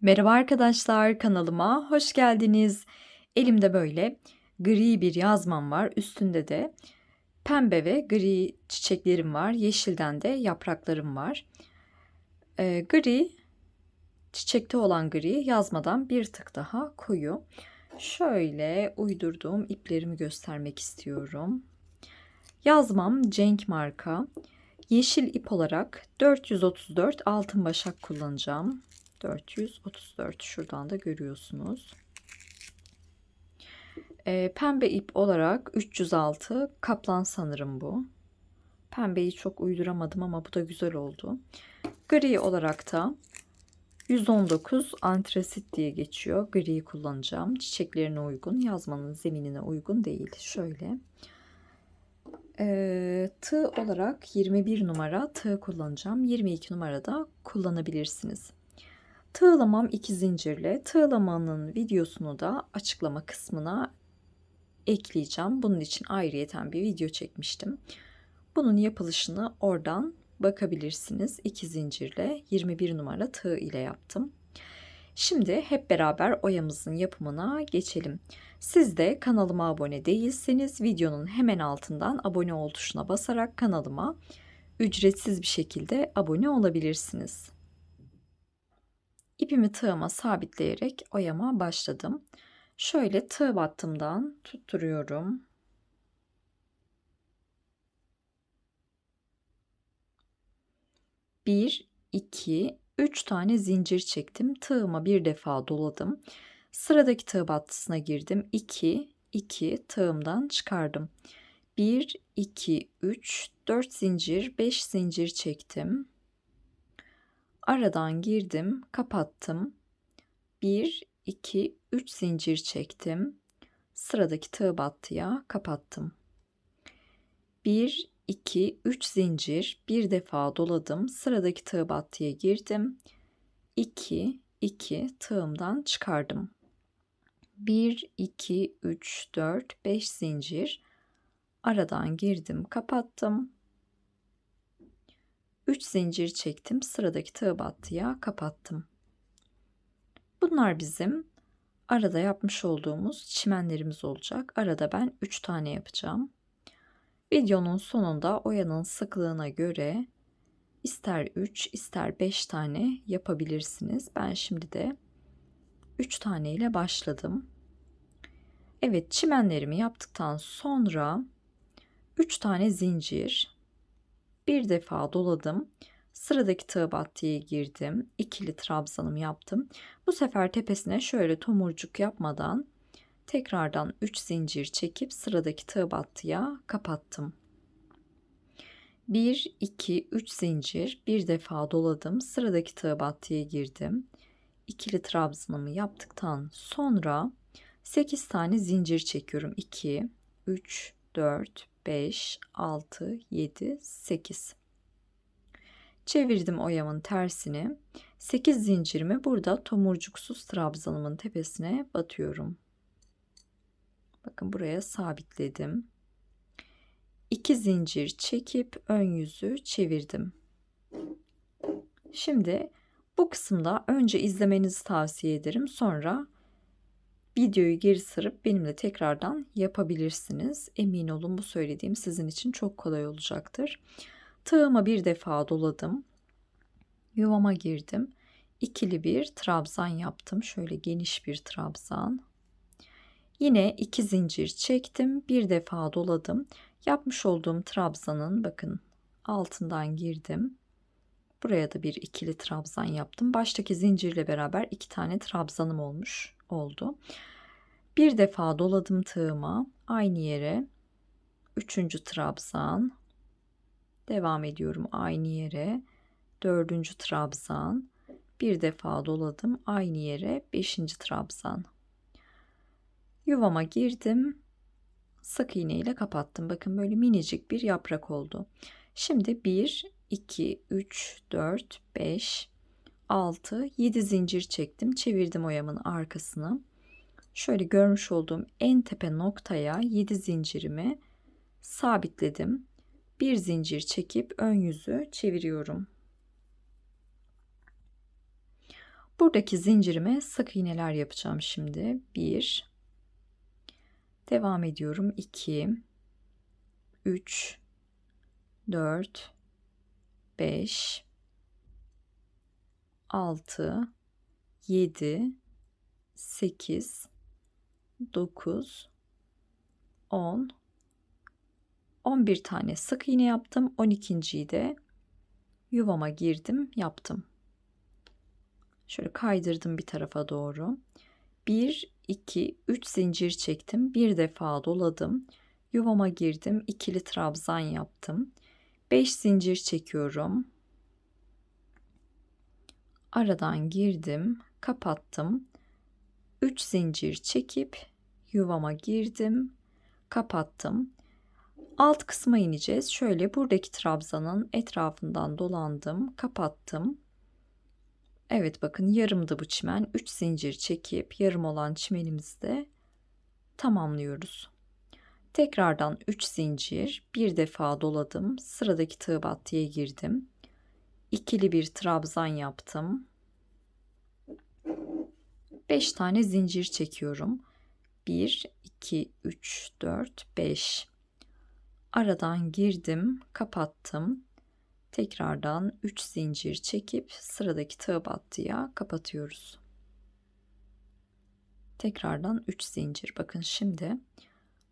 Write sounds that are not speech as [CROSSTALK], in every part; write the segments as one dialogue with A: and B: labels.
A: Merhaba arkadaşlar, kanalıma hoş geldiniz. Elimde böyle gri bir yazmam var. Üstünde de pembe ve gri çiçeklerim var. Yeşilden de yapraklarım var. Ee, gri, çiçekte olan gri yazmadan bir tık daha koyu. Şöyle uydurduğum iplerimi göstermek istiyorum. Yazmam Cenk marka. Yeşil ip olarak 434 altın başak kullanacağım. 434 şuradan da görüyorsunuz. E, pembe ip olarak 306 kaplan sanırım bu. Pembeyi çok uyduramadım ama bu da güzel oldu. Gri olarak da 119 antresit diye geçiyor. Griyi kullanacağım. Çiçeklerine uygun, yazmanın zeminine uygun değil. Şöyle. E, tığ olarak 21 numara tığ kullanacağım. 22 numarada kullanabilirsiniz. Tığlamam iki zincirle. Tığlamanın videosunu da açıklama kısmına ekleyeceğim. Bunun için ayrıyeten bir video çekmiştim. Bunun yapılışını oradan bakabilirsiniz. İki zincirle 21 numara tığ ile yaptım. Şimdi hep beraber oyamızın yapımına geçelim. Siz de kanalıma abone değilseniz videonun hemen altından abone ol tuşuna basarak kanalıma ücretsiz bir şekilde abone olabilirsiniz. İpimi tığıma sabitleyerek oyama başladım. Şöyle tığ battımdan tutturuyorum. Bir, iki, üç tane zincir çektim. Tığıma bir defa doladım. Sıradaki tığ battısına girdim. 2, 2 tığımdan çıkardım. 1, 2, 3, 4 zincir, 5 zincir çektim. Aradan girdim, kapattım. 1 2 3 zincir çektim. Sıradaki tığ battıya kapattım. 1 2 3 zincir bir defa doladım. Sıradaki tığ battıya girdim. 2 2 tığımdan çıkardım. 1 2 3 4 5 zincir aradan girdim, kapattım. 3 zincir çektim. Sıradaki tığ battıya kapattım. Bunlar bizim arada yapmış olduğumuz çimenlerimiz olacak. Arada ben 3 tane yapacağım. Videonun sonunda oyanın sıklığına göre ister 3 ister 5 tane yapabilirsiniz. Ben şimdi de 3 tane ile başladım. Evet çimenlerimi yaptıktan sonra 3 tane zincir bir defa doladım. Sıradaki tığ battıya girdim. İkili trabzanımı yaptım. Bu sefer tepesine şöyle tomurcuk yapmadan tekrardan 3 zincir çekip sıradaki tığ battıya kapattım. 1 2 3 zincir bir defa doladım. Sıradaki tığ battıya girdim. İkili trabzanımı yaptıktan sonra 8 tane zincir çekiyorum. 2 3 4 5, 6, 7, 8. Çevirdim oyamın tersini. 8 zincirimi burada tomurcuksuz trabzanımın tepesine batıyorum. Bakın buraya sabitledim. 2 zincir çekip ön yüzü çevirdim. Şimdi bu kısımda önce izlemenizi tavsiye ederim. Sonra videoyu geri sarıp benimle tekrardan yapabilirsiniz. Emin olun bu söylediğim sizin için çok kolay olacaktır. Tığıma bir defa doladım. Yuvama girdim. İkili bir trabzan yaptım. Şöyle geniş bir trabzan. Yine iki zincir çektim. Bir defa doladım. Yapmış olduğum trabzanın bakın altından girdim. Buraya da bir ikili trabzan yaptım. Baştaki zincirle beraber iki tane trabzanım olmuş oldu. Bir defa doladım tığıma aynı yere. Üçüncü trabzan. Devam ediyorum aynı yere. Dördüncü trabzan. Bir defa doladım aynı yere. Beşinci trabzan. Yuvama girdim. Sık iğne ile kapattım. Bakın böyle minicik bir yaprak oldu. Şimdi 1, 2, 3, 4, 5, 6, 7 zincir çektim. Çevirdim oyamın arkasını. Şöyle görmüş olduğum en tepe noktaya 7 zincirimi sabitledim. Bir zincir çekip ön yüzü çeviriyorum. Buradaki zincirime sık iğneler yapacağım şimdi. 1 Devam ediyorum. 2 3 4 5 6 7 8 9 10 11 tane sık iğne yaptım. 12.yi de yuvama girdim, yaptım. Şöyle kaydırdım bir tarafa doğru. 1 2 3 zincir çektim. Bir defa doladım. Yuvama girdim. ikili trabzan yaptım. 5 zincir çekiyorum. Aradan girdim, kapattım. 3 zincir çekip yuvama girdim, kapattım. Alt kısma ineceğiz. Şöyle buradaki trabzanın etrafından dolandım, kapattım. Evet bakın yarımdı bu çimen. 3 zincir çekip yarım olan çimenimizi de tamamlıyoruz. Tekrardan 3 zincir, bir defa doladım. Sıradaki tığ battıya girdim. İkili bir trabzan yaptım. 5 tane zincir çekiyorum. 1 2 3 4 5 Aradan girdim, kapattım. Tekrardan 3 zincir çekip sıradaki tığ battıya kapatıyoruz. Tekrardan 3 zincir. Bakın şimdi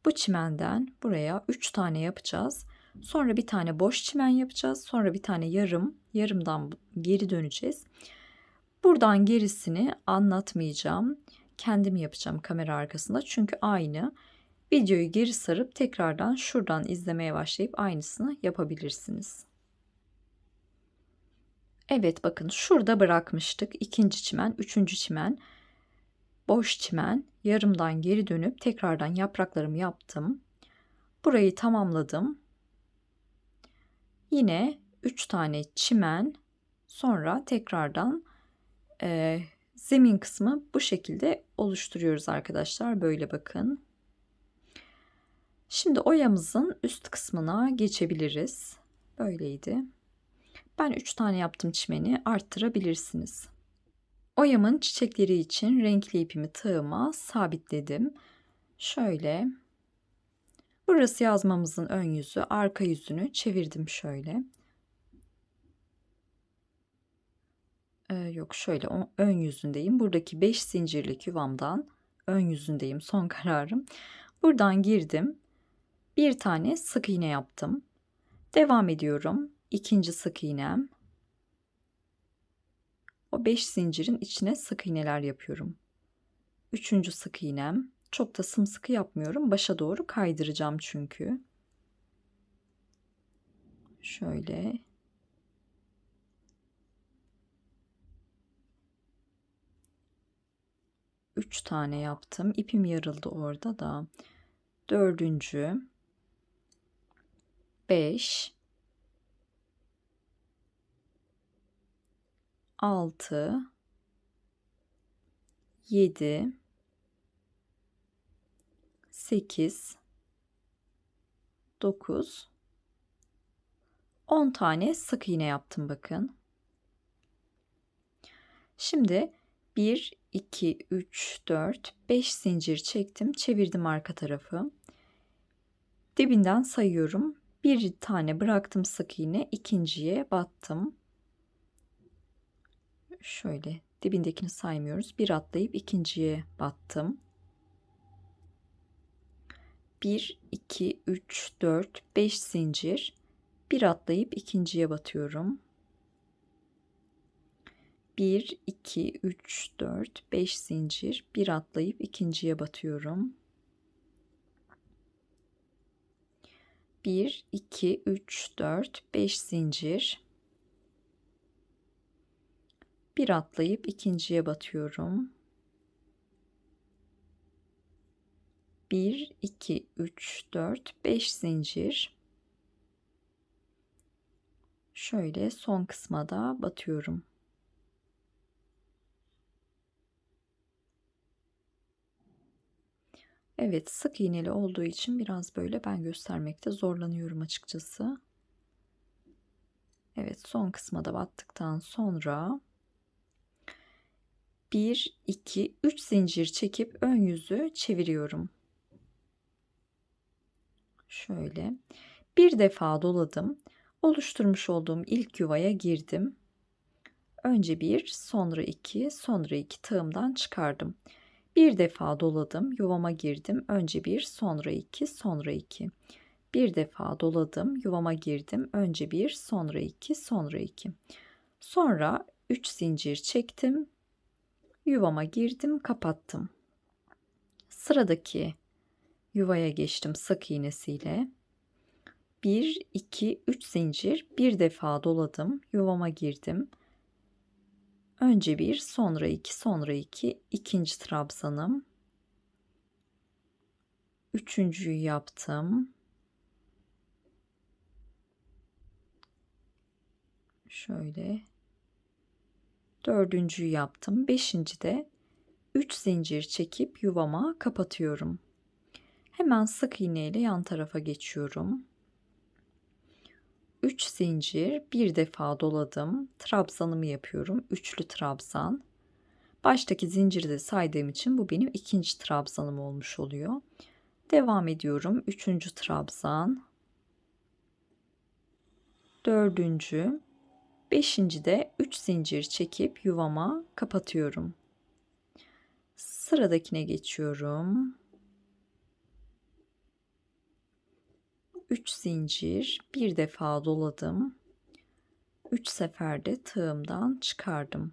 A: bu çimenden buraya 3 tane yapacağız. Sonra bir tane boş çimen yapacağız. Sonra bir tane yarım, yarımdan geri döneceğiz. Buradan gerisini anlatmayacağım. Kendim yapacağım kamera arkasında. Çünkü aynı. Videoyu geri sarıp tekrardan şuradan izlemeye başlayıp aynısını yapabilirsiniz. Evet bakın şurada bırakmıştık. ikinci çimen, üçüncü çimen, boş çimen, yarımdan geri dönüp tekrardan yapraklarımı yaptım. Burayı tamamladım. Yine 3 tane çimen sonra tekrardan e, zemin kısmı bu şekilde oluşturuyoruz arkadaşlar. Böyle bakın. Şimdi oyamızın üst kısmına geçebiliriz. Böyleydi. Ben 3 tane yaptım çimeni arttırabilirsiniz. Oyamın çiçekleri için renkli ipimi tığıma sabitledim. Şöyle Burası yazmamızın ön yüzü, arka yüzünü çevirdim şöyle. Ee, yok şöyle ön yüzündeyim. Buradaki 5 zincirlik yuvamdan ön yüzündeyim. Son [LAUGHS] kararım. Buradan girdim. Bir tane sık iğne yaptım. Devam ediyorum. İkinci sık iğnem. O 5 zincirin içine sık iğneler yapıyorum. Üçüncü sık iğnem. Çok da sımsıkı yapmıyorum. Başa doğru kaydıracağım çünkü. Şöyle. Üç tane yaptım. İpim yarıldı orada da. Dördüncü. Beş. Altı. Yedi. 8 9 10 tane sık iğne yaptım bakın. Şimdi 1 2 3 4 5 zincir çektim, çevirdim arka tarafı. Dibinden sayıyorum. Bir tane bıraktım sık iğne, ikinciye battım. Şöyle dibindekini saymıyoruz. Bir atlayıp ikinciye battım. 1, 2, 3, 4, 5 zincir. Bir atlayıp ikinciye batıyorum. 1, 2, 3, 4, 5 zincir. Bir atlayıp ikinciye batıyorum. 1, 2, 3, 4, 5 zincir. Bir atlayıp ikinciye batıyorum. 1 2 3 4 5 zincir şöyle son kısma da batıyorum Evet sık iğneli olduğu için biraz böyle ben göstermekte zorlanıyorum açıkçası. Evet son kısma da battıktan sonra 1, 2, 3 zincir çekip ön yüzü çeviriyorum. Şöyle. Bir defa doladım. Oluşturmuş olduğum ilk yuvaya girdim. Önce bir, sonra iki, sonra iki tığımdan çıkardım. Bir defa doladım, yuvama girdim. Önce bir, sonra iki, sonra iki. Bir defa doladım, yuvama girdim. Önce bir, sonra iki, sonra iki. Sonra üç zincir çektim. Yuvama girdim, kapattım. Sıradaki yuvaya geçtim sık iğnesiyle. 1 2 3 zincir bir defa doladım, yuvama girdim. Önce bir, sonra iki, sonra iki, ikinci trabzanım. Üçüncüyü yaptım. Şöyle. Dördüncüyü yaptım. Beşinci de 3 zincir çekip yuvama kapatıyorum. Hemen sık iğne ile yan tarafa geçiyorum. 3 zincir bir defa doladım. Trabzanımı yapıyorum. Üçlü trabzan. Baştaki zinciri de saydığım için bu benim ikinci trabzanım olmuş oluyor. Devam ediyorum. Üçüncü trabzan. Dördüncü. Beşinci de 3 zincir çekip yuvama kapatıyorum. Sıradakine geçiyorum. 3 zincir bir defa doladım. 3 seferde tığımdan çıkardım.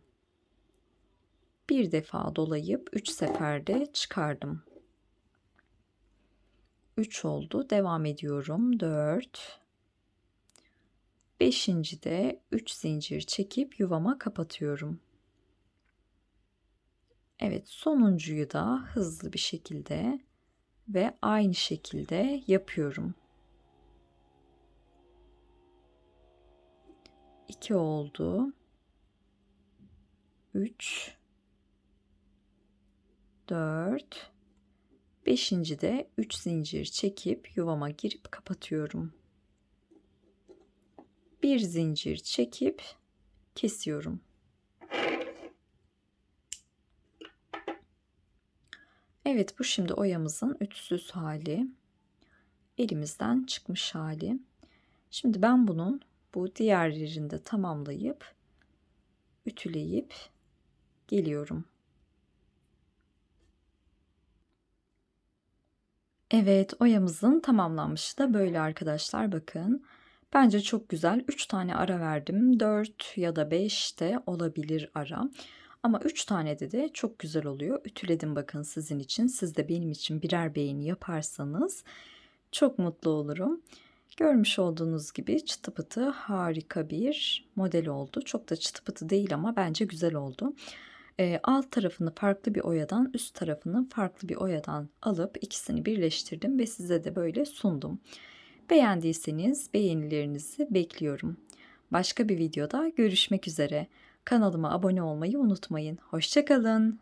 A: Bir defa dolayıp 3 seferde çıkardım. 3 oldu. Devam ediyorum. 4 5. de 3 zincir çekip yuvama kapatıyorum. Evet, sonuncuyu da hızlı bir şekilde ve aynı şekilde yapıyorum. 2 oldu. 3 4 5. de 3 zincir çekip yuvama girip kapatıyorum. Bir zincir çekip kesiyorum. Evet bu şimdi oyamızın ütüsüz hali. Elimizden çıkmış hali. Şimdi ben bunun bu diğer yerinde tamamlayıp ütüleyip geliyorum. Evet oyamızın tamamlanmışı da böyle arkadaşlar bakın. Bence çok güzel. 3 tane ara verdim. 4 ya da 5 de olabilir ara. Ama 3 tane de de çok güzel oluyor. Ütüledim bakın sizin için. Siz de benim için birer beğeni yaparsanız çok mutlu olurum. Görmüş olduğunuz gibi çıtı pıtı harika bir model oldu. Çok da çıtı pıtı değil ama bence güzel oldu. E, alt tarafını farklı bir oyadan, üst tarafını farklı bir oyadan alıp ikisini birleştirdim ve size de böyle sundum. Beğendiyseniz beğenilerinizi bekliyorum. Başka bir videoda görüşmek üzere. Kanalıma abone olmayı unutmayın. Hoşçakalın.